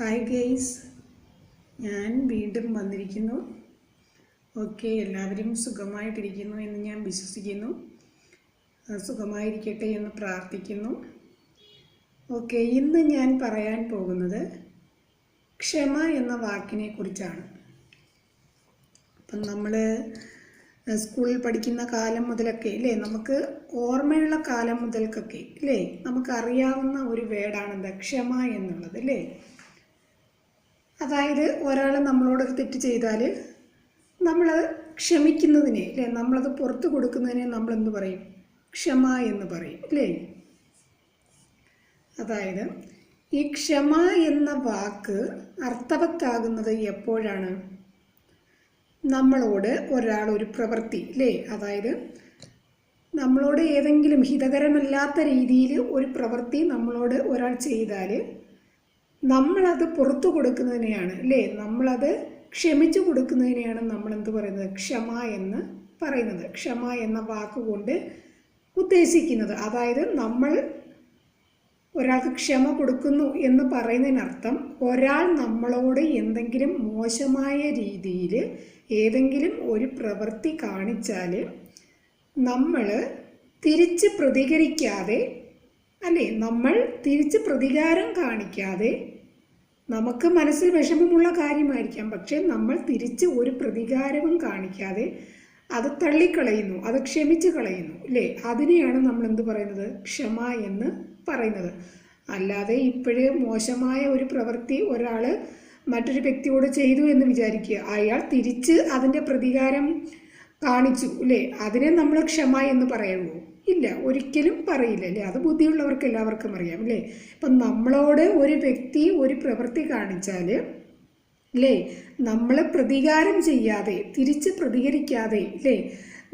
Hi guys ഞാൻ വീണ്ടും വന്നിരിക്കുന്നു. ഓക്കെ എല്ലാവരും സുഖമായിട്ടിരിക്കുന്നു എന്ന് ഞാൻ വിശ്വസിക്കുന്നു. സുഖമായിരിക്കട്ടെ എന്ന് പ്രാർത്ഥിക്കുന്നു. ഓക്കെ ഇന്ന് ഞാൻ പറയാൻ പോകുന്നത് ക്ഷമ എന്ന വാക്കിനെ കുറിച്ചാണ്. അപ്പം നമ്മൾ സ്കൂളിൽ പഠിക്കുന്ന കാലം മുതലൊക്കെ അല്ലേ നമുക്ക് ഓർമ്മയുള്ള കാലം മുതൽക്കൊക്കെ അല്ലേ നമുക്കറിയാവുന്ന ഒരു വേർഡാണ് എന്താ ക്ഷമ എന്നുള്ളത് അല്ലേ അതായത് ഒരാൾ നമ്മളോട് തെറ്റ് ചെയ്താൽ നമ്മൾ ക്ഷമിക്കുന്നതിനെ അല്ലേ? നമ്മളത് പുറത്തു കൊടുക്കുന്നതിനെ നമ്മൾ എന്ത് പറയും? ക്ഷമ എന്ന് പറയും അല്ലേ? അതായത് ഈ ക്ഷമ എന്ന വാക്ക് അർത്ഥവത്താകുന്നത് എപ്പോഴാണ്? നമ്മളോട് ഒരാൾ ഒരു പ്രവൃത്തി അല്ലേ? അതായത് നമ്മളോട് ഏതെങ്കിലും ഹിതകരമല്ലാത്ത രീതിയിൽ ഒരു പ്രവൃത്തി നമ്മളോട് ഒരാൾ ചെയ്താൽ നമ്മളത് പുറത്തു കൊടുക്കുന്നതിനെയാണ് അല്ലേ? നമ്മളത് ക്ഷമിച്ചു കൊടുക്കുന്നതിനെയാണ് നമ്മൾ എന്ത് പറയുന്നത്? ക്ഷമ എന്ന് പറയുന്നത്. ക്ഷമ എന്ന വാക്കുകൊണ്ട് ഉദ്ദേശിക്കുന്നത്. അതായത് നമ്മൾ ഒരാൾക്ക് ക്ഷമ കൊടുക്കുന്നു എന്ന് പറയുന്നതിനർത്ഥം ഒരാൾ നമ്മളോട് എന്തെങ്കിലും മോശമായ രീതിയിൽ ഏതെങ്കിലും ഒരു പ്രവൃത്തി കാണിച്ചാൽ നമ്മൾ തിരിച്ച് പ്രതികരിക്കാതെ അല്ലേ? നമ്മൾ തിരിച്ച് പ്രതികാരം കാണിക്കാതെ നമുക്ക് മനസ്സിൽ വിഷമമുള്ള കാര്യമായിരിക്കാം. പക്ഷേ നമ്മൾ തിരിച്ച് ഒരു പ്രതികാരവും കാണിക്കാതെ അത് തള്ളിക്കളയുന്നു അത് ക്ഷമിച്ച് കളയുന്നു അല്ലേ അതിനെയാണ് നമ്മൾ എന്ത് പറയുന്നത്? ക്ഷമ എന്ന് പറയുന്നത്. അല്ലാതെ ഇപ്പോഴേ മോശമായ ഒരു പ്രവൃത്തി ഒരാൾ മറ്റൊരു വ്യക്തിയോട് ചെയ്തു എന്ന് വിചാരിക്കുക. അയാൾ തിരിച്ച് അതിന്റെ പ്രതികാരം കാണിച്ചു അല്ലേ അതിനെ നമ്മൾ ക്ഷമ എന്ന് പറയുമോ ഇല്ല ഒരിക്കലും പറയില്ല അല്ലേ? അത് ബുദ്ധിയുള്ളവർക്ക് എല്ലാവർക്കും അറിയാം അല്ലേ? ഇപ്പം നമ്മളോട് ഒരു വ്യക്തി ഒരു പ്രവൃത്തി കാണിച്ചാൽ അല്ലേ? നമ്മൾ പ്രതികാരം ചെയ്യാതെ തിരിച്ച് പ്രതികരിക്കാതെ അല്ലേ?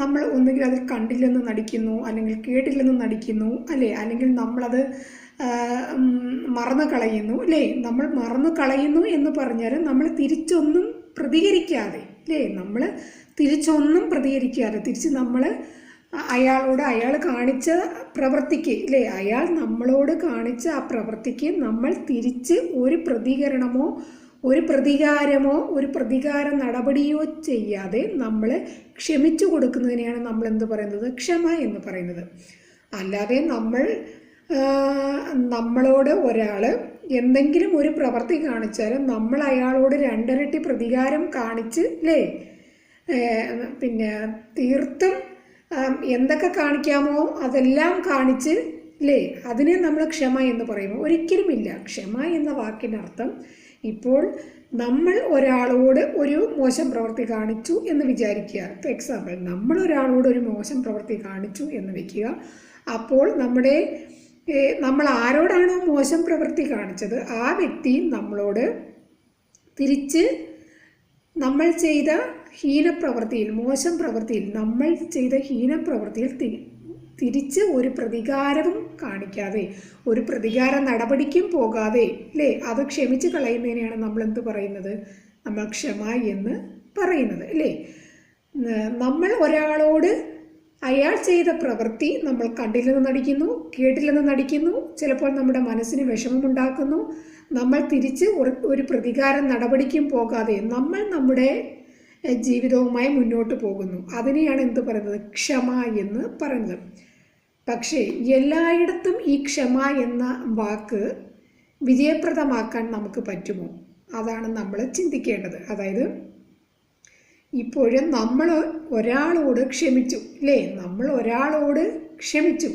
നമ്മൾ ഒന്നുകിൽ അത് കണ്ടില്ലെന്ന് നടിക്കുന്നു അല്ലെങ്കിൽ കേട്ടില്ലെന്ന് നടിക്കുന്നു അല്ലേ? അല്ലെങ്കിൽ നമ്മളത് മറന്നു കളയുന്നു അല്ലേ? നമ്മൾ മറന്നു കളയുന്നു എന്ന് പറഞ്ഞാൽ നമ്മൾ തിരിച്ചൊന്നും പ്രതികരിക്കാതെ അല്ലേ? നമ്മൾ തിരിച്ചൊന്നും പ്രതികരിക്കാതെ തിരിച്ച് നമ്മൾ അയാളോട് അയാൾ കാണിച്ച പ്രവൃത്തിക്ക് അല്ലേ അയാൾ നമ്മളോട് കാണിച്ച ആ പ്രവൃത്തിക്ക് നമ്മൾ തിരിച്ച് ഒരു പ്രതികരണമോ ഒരു പ്രതികാരമോ ഒരു പ്രതികാര നടപടിയോ ചെയ്യാതെ നമ്മൾ ക്ഷമിച്ചു കൊടുക്കുന്നതിനെയാണ് നമ്മൾ എന്ത് പറയുന്നത്? ക്ഷമ എന്ന് പറയുന്നത്. അല്ലാതെ നമ്മൾ നമ്മളോട് ഒരാൾ എന്തെങ്കിലും ഒരു പ്രവൃത്തി കാണിച്ചാൽ നമ്മൾ അയാളോട് രണ്ടിരട്ടി പ്രതികാരം കാണിച്ച് അല്ലേ പിന്നെ തീർത്തും എന്തൊക്കെ കാണിക്കാമോ അതെല്ലാം കാണിച്ച് അല്ലേ അതിനെ നമ്മൾ ക്ഷമ എന്ന് പറയുമോ ഒരിക്കലുമില്ല ക്ഷമ എന്ന വാക്കിനർത്ഥം ഇപ്പോൾ നമ്മൾ ഒരാളോട് ഒരു മോശം പ്രവൃത്തി കാണിച്ചു എന്ന് വിചാരിക്കുക. ഇപ്പോൾ എക്സാമ്പിൾ നമ്മൾ ഒരാളോട് ഒരു മോശം പ്രവൃത്തി കാണിച്ചു എന്ന് വയ്ക്കുക അപ്പോൾ നമ്മുടെ നമ്മൾ ആരോടാണോ മോശം പ്രവൃത്തി കാണിച്ചത് ആ വ്യക്തി നമ്മളോട് തിരിച്ച് നമ്മൾ ചെയ്ത ഹീനപ്രവൃത്തിയിൽ മോശം പ്രവൃത്തിയിൽ നമ്മൾ ചെയ്ത ഹീനപ്രവൃത്തിയിൽ തിരിച്ച് ഒരു പ്രതികാരവും കാണിക്കാതെ ഒരു പ്രതികാര നടപടിക്കും പോകാതെ അല്ലേ അത് ക്ഷമിച്ച് കളയുന്നതിനെയാണ് നമ്മൾ എന്ത് പറയുന്നത്? നമ്മൾ ക്ഷമ എന്ന് പറയുന്നത് അല്ലേ നമ്മൾ ഒരാളോട് അയാൾ ചെയ്ത പ്രവൃത്തി നമ്മൾ കണ്ടില്ലെന്ന് നടിക്കുന്നു കേട്ടില്ലെന്ന് നടിക്കുന്നു ചിലപ്പോൾ നമ്മുടെ മനസ്സിന് വിഷമമുണ്ടാക്കുന്നു നമ്മൾ തിരിച്ച് ഒരു പ്രതികാര നടപടിക്കും പോകാതെ നമ്മൾ നമ്മുടെ ജീവിതവുമായി മുന്നോട്ട് പോകുന്നു. അതിനെയാണ് എന്ത് പറയുന്നത്? ക്ഷമ എന്ന് പറയുന്നത്. പക്ഷേ എല്ലായിടത്തും ഈ ക്ഷമ എന്ന വാക്ക് വിജയപ്രദമാക്കാൻ നമുക്ക് പറ്റുമോ? അതാണ് നമ്മൾ ചിന്തിക്കേണ്ടത്. അതായത് ഇപ്പോഴും നമ്മൾ ഒരാളോട് ക്ഷമിച്ചു അല്ലേ നമ്മൾ ഒരാളോട് ക്ഷമിച്ചു.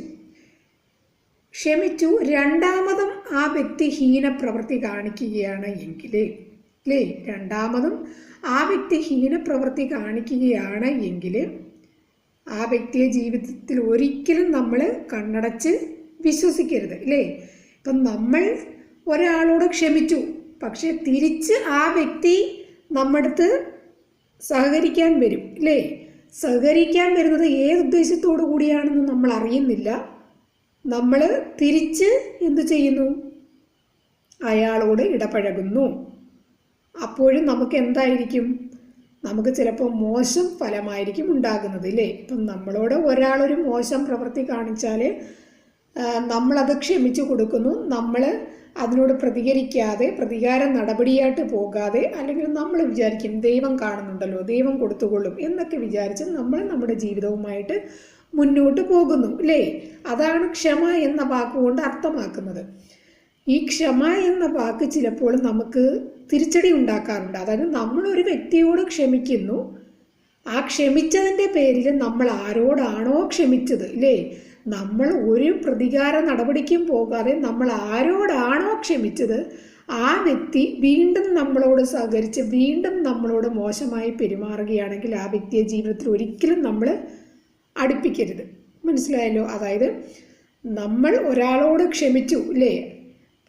ക്ഷമിച്ചു രണ്ടാമതും ആ വ്യക്തി ഹീനപ്രവൃത്തി കാണിക്കുകയാണ് എങ്കിൽ അല്ലേ രണ്ടാമതും ആ വ്യക്തി ഹീനപ്രവൃത്തി കാണിക്കുകയാണ് എങ്കിൽ ആ വ്യക്തിയെ ജീവിതത്തിൽ ഒരിക്കലും നമ്മൾ കണ്ണടച്ച് വിശ്വസിക്കരുത് അല്ലേ ഇപ്പം നമ്മൾ ഒരാളോട് ക്ഷമിച്ചു പക്ഷെ തിരിച്ച് ആ വ്യക്തി നമ്മടുത്ത് സഹകരിക്കാൻ വരും അല്ലേ സഹകരിക്കാൻ വരുന്നത് ഏത് ഉദ്ദേശത്തോടു കൂടിയാണെന്ന് നമ്മൾ അറിയുന്നില്ല. നമ്മൾ തിരിച്ച് എന്തു ചെയ്യുന്നു? അയാളോട് ഇടപഴകുന്നു. അപ്പോഴും നമുക്ക് എന്തായിരിക്കും നമുക്ക് ചിലപ്പോൾ മോശം ഫലമായിരിക്കും ഉണ്ടാകുന്നത് ഇല്ലേ? ഇപ്പം നമ്മളോട് ഒരാളൊരു മോശം പ്രവൃത്തി കാണിച്ചാൽ നമ്മളത് ക്ഷമിച്ചു കൊടുക്കുന്നു. നമ്മൾ അതിനോട് പ്രതികരിക്കാതെ പ്രതികാര നടപടിയായിട്ട് പോകാതെ അല്ലെങ്കിൽ നമ്മൾ വിചാരിക്കും ദൈവം കാണുന്നുണ്ടല്ലോ ദൈവം കൊടുത്തുകൊള്ളും എന്നൊക്കെ വിചാരിച്ച് നമ്മൾ നമ്മുടെ ജീവിതവുമായിട്ട് മുന്നോട്ട് പോകുന്നു അല്ലേ അതാണ് ക്ഷമ എന്ന വാക്കുകൊണ്ട് അർത്ഥമാക്കുന്നത്. ഈ ക്ഷമ എന്ന വാക്ക് ചിലപ്പോൾ നമുക്ക് തിരിച്ചടി ഉണ്ടാക്കാറുണ്ട്. അതായത് നമ്മളൊരു വ്യക്തിയോട് ക്ഷമിക്കുന്നു. ആ ക്ഷമിച്ചതിന്റെ പേരിൽ നമ്മൾ ആരോടാണോ ക്ഷമിച്ചത് അല്ലേ നമ്മൾ ഒരു പ്രതികാര നടപടിക്കും പോകാതെ നമ്മൾ ആരോടാണോ ക്ഷമിച്ചത് ആ വ്യക്തി വീണ്ടും നമ്മളോട് സഹകരിച്ച് വീണ്ടും നമ്മളോട് മോശമായി പെരുമാറുകയാണെങ്കിൽ ആ വ്യക്തിയെ ജീവിതത്തിൽ ഒരിക്കലും നമ്മൾ അടുപ്പിക്കരുത്. മനസ്സിലായല്ലോ? അതായത് നമ്മൾ ഒരാളോട് ക്ഷമിച്ചു അല്ലേ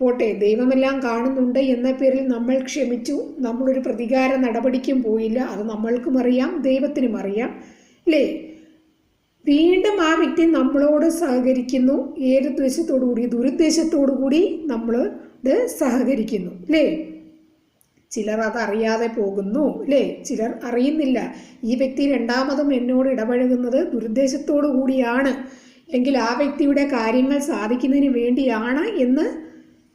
പോട്ടെ ദൈവമെല്ലാം കാണുന്നുണ്ട് എന്ന പേരിൽ നമ്മൾ ക്ഷമിച്ചു. നമ്മളൊരു പ്രതികാര നടപടിക്കും പോയില്ല. അത് നമ്മൾക്കും അറിയാം ദൈവത്തിനും അറിയാം. അല്ലേ വീണ്ടും ആ വ്യക്തി നമ്മളോട് സഹകരിക്കുന്നു. ഏത് ദ്വേഷത്തോടു കൂടി? ദുരുദ്ദേശത്തോടു കൂടി നമ്മൾ ഇത് സഹകരിക്കുന്നു. അല്ലേ ചിലർ അത് അറിയാതെ പോകുന്നു. അല്ലേ ചിലർ അറിയുന്നില്ല. ഈ വ്യക്തി രണ്ടാമതും എന്നോട് ഇടപഴകുന്നത് ദുരുദ്ദേശത്തോടു കൂടിയാണ്. എങ്കിൽ ആ വ്യക്തിയുടെ കാര്യങ്ങൾ സാധിക്കുന്നതിന് വേണ്ടിയാണ് എന്ന്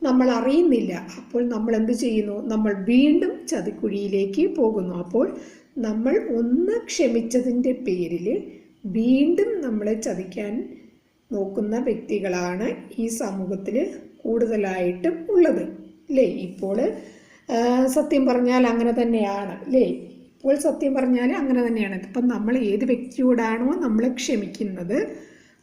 നമ്മൾ അറിയുന്നില്ല അപ്പോൾ നമ്മൾ എന്ത് ചെയ്യുന്നു? നമ്മൾ വീണ്ടും ചതിക്കുഴിയിലേക്ക് പോകുന്നു. അപ്പോൾ നമ്മൾ ഒന്ന് ക്ഷമിച്ചതിന്റെ പേരിൽ വീണ്ടും നമ്മളെ ചതിക്കാൻ നോക്കുന്ന വ്യക്തികളാണ് ഈ സമൂഹത്തിൽ കൂടുതലായിട്ടും ഉള്ളത്. അല്ലേ ഇപ്പോൾ സത്യം പറഞ്ഞാൽ അങ്ങനെ തന്നെയാണ്. അല്ലേ ഇപ്പോൾ സത്യം പറഞ്ഞാൽ അങ്ങനെ തന്നെയാണ്. ഇപ്പം നമ്മൾ ഏത് വ്യക്തിയോടാണോ നമ്മൾ ക്ഷമിക്കുന്നത്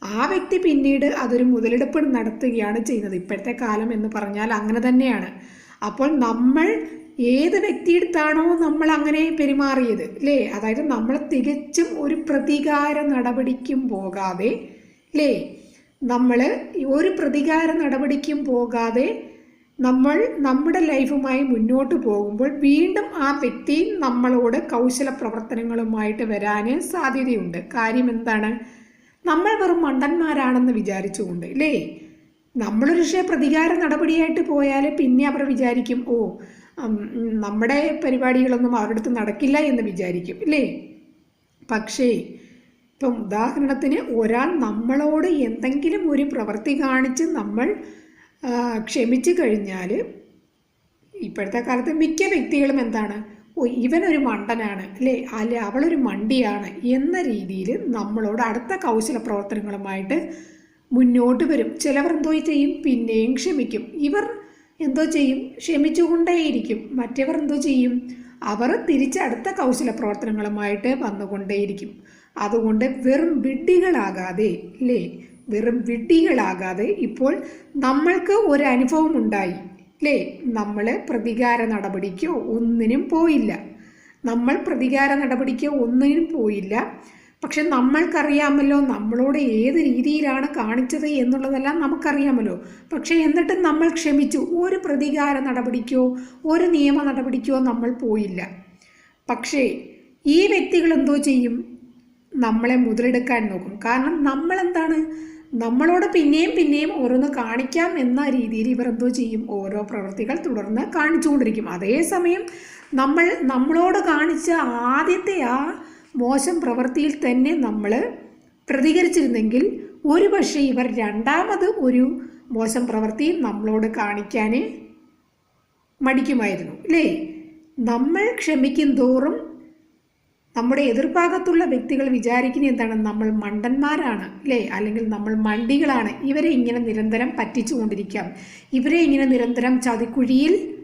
ആ വ്യക്തി പിന്നീട് അതൊരു മുതലെടുപ്പ് നടത്തുകയാണ് ചെയ്യുന്നത്. ഇപ്പോഴത്തെ കാലം എന്ന് പറഞ്ഞാൽ അങ്ങനെ തന്നെയാണ്. അപ്പോൾ നമ്മൾ ഏത് വ്യക്തിയെടുത്താണോ നമ്മൾ അങ്ങനെ പെരുമാറിയത് അല്ലേ അതായത് നമ്മൾ തികച്ചും ഒരു പ്രതികാര നടപടിക്കും പോകാതെ അല്ലേ നമ്മൾ ഒരു പ്രതികാര നടപടിക്കും പോകാതെ നമ്മൾ നമ്മുടെ ലൈഫുമായി മുന്നോട്ട് പോകുമ്പോൾ വീണ്ടും ആ വ്യക്തി നമ്മളോട് കൗശല പ്രവർത്തനങ്ങളുമായിട്ട് വരാൻ സാധ്യതയുണ്ട്. കാര്യം എന്താണ്? നമ്മൾ വെറും മണ്ടന്മാരാണെന്ന് വിചാരിച്ചുകൊണ്ട് അല്ലേ നമ്മളൊരു പക്ഷേ പ്രതികാര നടപടിയായിട്ട് പോയാൽ പിന്നെ അവർ വിചാരിക്കും ഓ നമ്മുടെ പരിപാടികളൊന്നും അവരുടെ അടുത്ത് നടക്കില്ല എന്ന് വിചാരിക്കും ഇല്ലേ പക്ഷേ ഇപ്പം ഉദാഹരണത്തിന് ഒരാൾ നമ്മളോട് എന്തെങ്കിലും ഒരു പ്രവൃത്തി കാണിച്ച് നമ്മൾ ക്ഷമിച്ചു കഴിഞ്ഞാൽ ഇപ്പോഴത്തെ കാലത്ത് മിക്ക വ്യക്തികളും എന്താണ് ഇവനൊരു മണ്ടനാണ് അല്ലേ? അല്ലെ അവളൊരു മണ്ടിയാണ് എന്ന രീതിയിൽ നമ്മളോട് അടുത്ത കൗശല പ്രവർത്തനങ്ങളുമായിട്ട് മുന്നോട്ട് വരും. ചിലവർ എന്തോ ചെയ്യും പിന്നെയും ക്ഷമിക്കും. ഇവർ എന്തോ ചെയ്യും ക്ഷമിച്ചുകൊണ്ടേയിരിക്കും. മറ്റവർ എന്തോ ചെയ്യും അവർ തിരിച്ച് അടുത്ത കൗശല പ്രവർത്തനങ്ങളുമായിട്ട് വന്നുകൊണ്ടേയിരിക്കും. അതുകൊണ്ട് വെറും വിഡ്ഢികളാകാതെ അല്ലേ? വെറും വിഡ്ഢികളാകാതെ ഇപ്പോൾ നമ്മൾക്ക് ഒരു അനുഭവം ഉണ്ടായി. അല്ലേ നമ്മൾ പ്രതികാര നടപടിക്കോ ഒന്നിനും പോയില്ല. നമ്മൾ പ്രതികാര നടപടിക്കോ ഒന്നിനും പോയില്ല. പക്ഷെ നമ്മൾക്കറിയാമല്ലോ നമ്മളോട് ഏത് രീതിയിലാണ് കാണിച്ചത് എന്നുള്ളതെല്ലാം നമുക്കറിയാമല്ലോ. പക്ഷെ എന്നിട്ടും നമ്മൾ ക്ഷമിച്ചു. ഒരു പ്രതികാര നടപടിക്കോ ഒരു നിയമ നടപടിക്കോ നമ്മൾ പോയില്ല. പക്ഷേ ഈ വ്യക്തികൾ എന്തോ ചെയ്യും? നമ്മളെ മുതലെടുക്കാൻ നോക്കും. കാരണം നമ്മളെന്താണ്? നമ്മളോട് പിന്നെയും പിന്നെയും ഓരോന്ന് കാണിക്കാം എന്ന രീതിയിൽ ഇവർ എന്തോ ചെയ്യും. ഓരോ പ്രവൃത്തികൾ തുടർന്ന് കാണിച്ചുകൊണ്ടിരിക്കും. അതേസമയം നമ്മൾ നമ്മളോട് കാണിച്ച ആദ്യത്തെ ആ മോശം പ്രവൃത്തിയിൽ തന്നെ നമ്മൾ പ്രതികരിച്ചിരുന്നെങ്കിൽ ഒരു പക്ഷേ ഇവർ രണ്ടാമത് ഒരു മോശം പ്രവൃത്തി നമ്മളോട് കാണിക്കാൻ മടിക്കുമായിരുന്നു. അല്ലേ നമ്മൾ ക്ഷമിക്കും തോറും നമ്മുടെ എതിർഭാഗത്തുള്ള വ്യക്തികൾ വിചാരിക്കുന്ന എന്താണ്? നമ്മൾ മണ്ടന്മാരാണ് അല്ലേ? അല്ലെങ്കിൽ നമ്മൾ മണ്ടികളാണ്. ഇവരെ ഇങ്ങനെ നിരന്തരം പറ്റിച്ചുകൊണ്ടിരിക്കാം. ഇവരെ ഇങ്ങനെ നിരന്തരം ചതിക്കുഴിയിൽ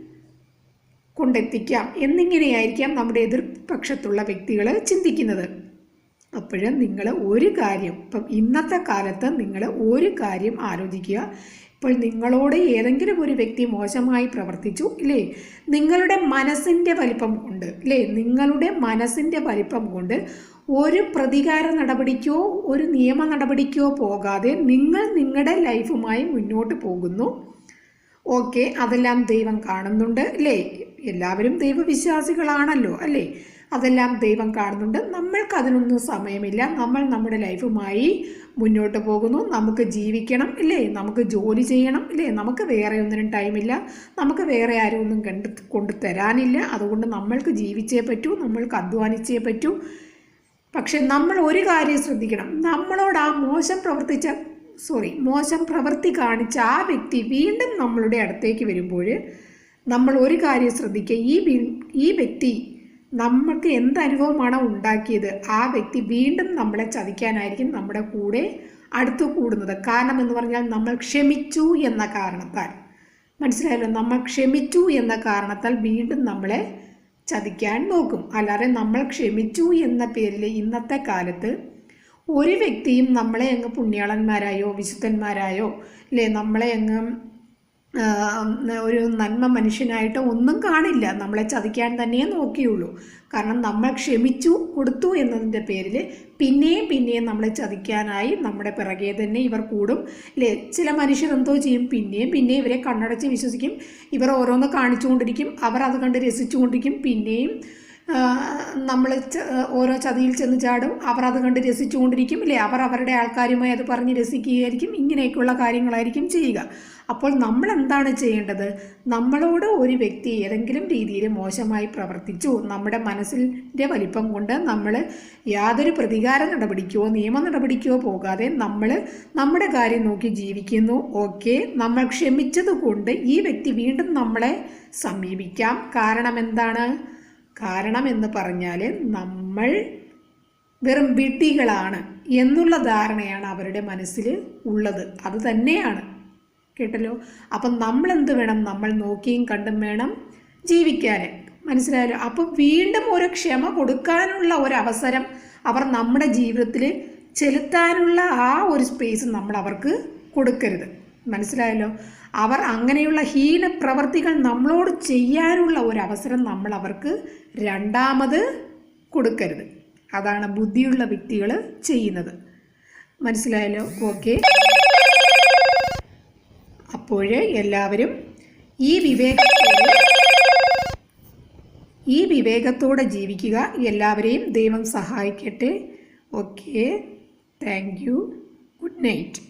കൊണ്ടെത്തിക്കാം. എന്നിങ്ങനെയായിരിക്കാം നമ്മുടെ എതിർപക്ഷത്തുള്ള വ്യക്തികൾ ചിന്തിക്കുന്നത്. അപ്പോഴും നിങ്ങൾ ഒരു കാര്യം ഇപ്പം ഇന്നത്തെ കാലത്ത് നിങ്ങൾ ഒരു കാര്യം ആലോചിക്കുക. ഇപ്പോൾ നിങ്ങളോട് ഏതെങ്കിലും ഒരു വ്യക്തി മോശമായി പ്രവർത്തിച്ചു ഇല്ലേ? നിങ്ങളുടെ മനസ്സിന്റെ വലിപ്പം കൊണ്ട് ഇല്ലേ? നിങ്ങളുടെ മനസ്സിന്റെ വലിപ്പം കൊണ്ട് ഒരു പ്രതികാര നടപടിക്കോ ഒരു നിയമ നടപടിക്കോ പോകാതെ നിങ്ങൾ നിങ്ങളുടെ ലൈഫുമായി മുന്നോട്ട് പോകുന്നു. ഓക്കെ അതെല്ലാം ദൈവം കാണുന്നുണ്ട് അല്ലേ എല്ലാവരും ദൈവവിശ്വാസികളാണല്ലോ അല്ലേ? അതെല്ലാം ദൈവം കാണുന്നുണ്ട്. നമ്മൾക്ക് അതിനൊന്നും സമയമില്ല. നമ്മൾ നമ്മുടെ ലൈഫുമായി മുന്നോട്ട് പോകുന്നു. നമുക്ക് ജീവിക്കണം ഇല്ലേ? നമുക്ക് ജോലി ചെയ്യണം ഇല്ലേ? നമുക്ക് വേറെ ഒന്നിനും ടൈമില്ല. നമുക്ക് വേറെ ആരും ഒന്നും കണ്ട് കൊണ്ട് തരാനില്ല. അതുകൊണ്ട് നമ്മൾക്ക് ജീവിച്ചേ പറ്റൂ നമ്മൾക്ക് അധ്വാനിച്ചേ പറ്റൂ. പക്ഷെ നമ്മൾ ഒരു കാര്യം ശ്രദ്ധിക്കണം. നമ്മളോട് ആ മോശം പ്രവർത്തിച്ച സോറി മോശം പ്രവൃത്തി കാണിച്ച ആ വ്യക്തി വീണ്ടും നമ്മളുടെ അടുത്തേക്ക് വരുമ്പോൾ നമ്മൾ ഒരു കാര്യം ശ്രദ്ധിക്കുക. ഈ ഈ വ്യക്തി നമുക്ക് എന്ത് അനുഭവമാണോ ഉണ്ടാക്കിയത് ആ വ്യക്തി വീണ്ടും നമ്മളെ ചതിക്കാനായിരിക്കും നമ്മുടെ കൂടെ അടുത്ത് കൂടുന്നത്. കാരണം എന്ന് പറഞ്ഞാൽ നമ്മൾ ക്ഷമിച്ചു എന്ന കാരണത്താൽ. മനസ്സിലായല്ലോ? നമ്മൾ ക്ഷമിച്ചു എന്ന കാരണത്താൽ വീണ്ടും നമ്മളെ ചതിക്കാൻ നോക്കും. അല്ലാതെ നമ്മൾ ക്ഷമിച്ചു എന്ന പേരിൽ ഇന്നത്തെ കാലത്ത് ഒരു വ്യക്തിയും നമ്മളെ അങ്ങ് പുണ്യാളന്മാരായോ വിശുദ്ധന്മാരായോ അല്ലേ? നമ്മളെ അങ്ങ് ഒരു നന്മ മനുഷ്യനായിട്ട് ഒന്നും കാണില്ല. നമ്മളെ ചതിക്കാൻ തന്നെയേ നോക്കിയുള്ളൂ. കാരണം നമ്മൾ ക്ഷമിച്ചു കൊടുത്തു എന്നതിന്റെ പേരിൽ പിന്നെയും പിന്നെയും നമ്മളെ ചതിക്കാനായി നമ്മുടെ പിറകെ തന്നെ ഇവർ കൂടും. അല്ലേ ചില മനുഷ്യർ എന്തോ ചെയ്യും പിന്നെയും പിന്നെയും ഇവരെ കണ്ണടച്ച് വിശ്വസിക്കും. ഇവർ ഓരോന്ന് കാണിച്ചുകൊണ്ടിരിക്കും. അവർ അത് കണ്ട് രസിച്ചുകൊണ്ടിരിക്കും. പിന്നെയും നമ്മൾ ഓരോ ചതിയിൽ ചെന്ന് ചാടും. അവർ അത് കണ്ട് രസിച്ചുകൊണ്ടിരിക്കും ഇല്ലേ? അവർ അവരുടെ ആൾക്കാരുമായി അത് പറഞ്ഞ് രസിക്കുകയായിരിക്കും. ഇങ്ങനെയൊക്കെയുള്ള കാര്യങ്ങളായിരിക്കും ചെയ്യുക. അപ്പോൾ നമ്മൾ എന്താണ് ചെയ്യേണ്ടത്? നമ്മളോട് ഒരു വ്യക്തി ഏതെങ്കിലും രീതിയിൽ മോശമായി പ്രവർത്തിച്ചു. നമ്മുടെ മനസ്സിന്റെ വലിപ്പം കൊണ്ട് നമ്മൾ യാതൊരു പ്രതികാര നടപടിക്കോ നിയമ നടപടിക്കോ പോകാതെ നമ്മൾ നമ്മുടെ കാര്യം നോക്കി ജീവിക്കുന്നു. ഓക്കെ. നമ്മൾ ക്ഷമിച്ചത് കൊണ്ട് ഈ വ്യക്തി വീണ്ടും നമ്മളെ സമീപിക്കാം. കാരണം എന്താണ്? കാരണം എന്ന് പറഞ്ഞാൽ നമ്മൾ വെറും വിട്ടികളാണ് എന്നുള്ള ധാരണയാണ് അവരുടെ മനസ്സിൽ ഉള്ളത്. അത് തന്നെയാണ്. കേട്ടല്ലോ? അപ്പം നമ്മൾ എന്ത് വേണം? നമ്മൾ നോക്കിയും കണ്ടും വേണം ജീവിക്കാൻ മനസ്സിലായല്ലോ? അപ്പം വീണ്ടും ഒരു ക്ഷമ കൊടുക്കാനുള്ള ഒരു അവസരം അവർ നമ്മുടെ ജീവിതത്തിൽ ചെലുത്താനുള്ള ആ ഒരു സ്പേസ് നമ്മൾ അവർക്ക് കൊടുക്കരുത്. മനസ്സിലായല്ലോ? അവർ അങ്ങനെയുള്ള ഹീന പ്രവർത്തികൾ നമ്മളോട് ചെയ്യാനുള്ള ഒരു അവസരം നമ്മൾ അവർക്ക് രണ്ടാമത് കൊടുക്കരുത്. അതാണ് ബുദ്ധിയുള്ള വ്യക്തികൾ ചെയ്യുന്നത്. മനസ്സിലായല്ലോ? ഓക്കെ. അപ്പോൾ എല്ലാവരും ഈ വിവേകത്തോടെ ഈ വിവേകത്തോടെ ജീവിക്കുക. എല്ലാവരെയും ദൈവം സഹായിക്കട്ടെ. Okay. Thank you. Good night.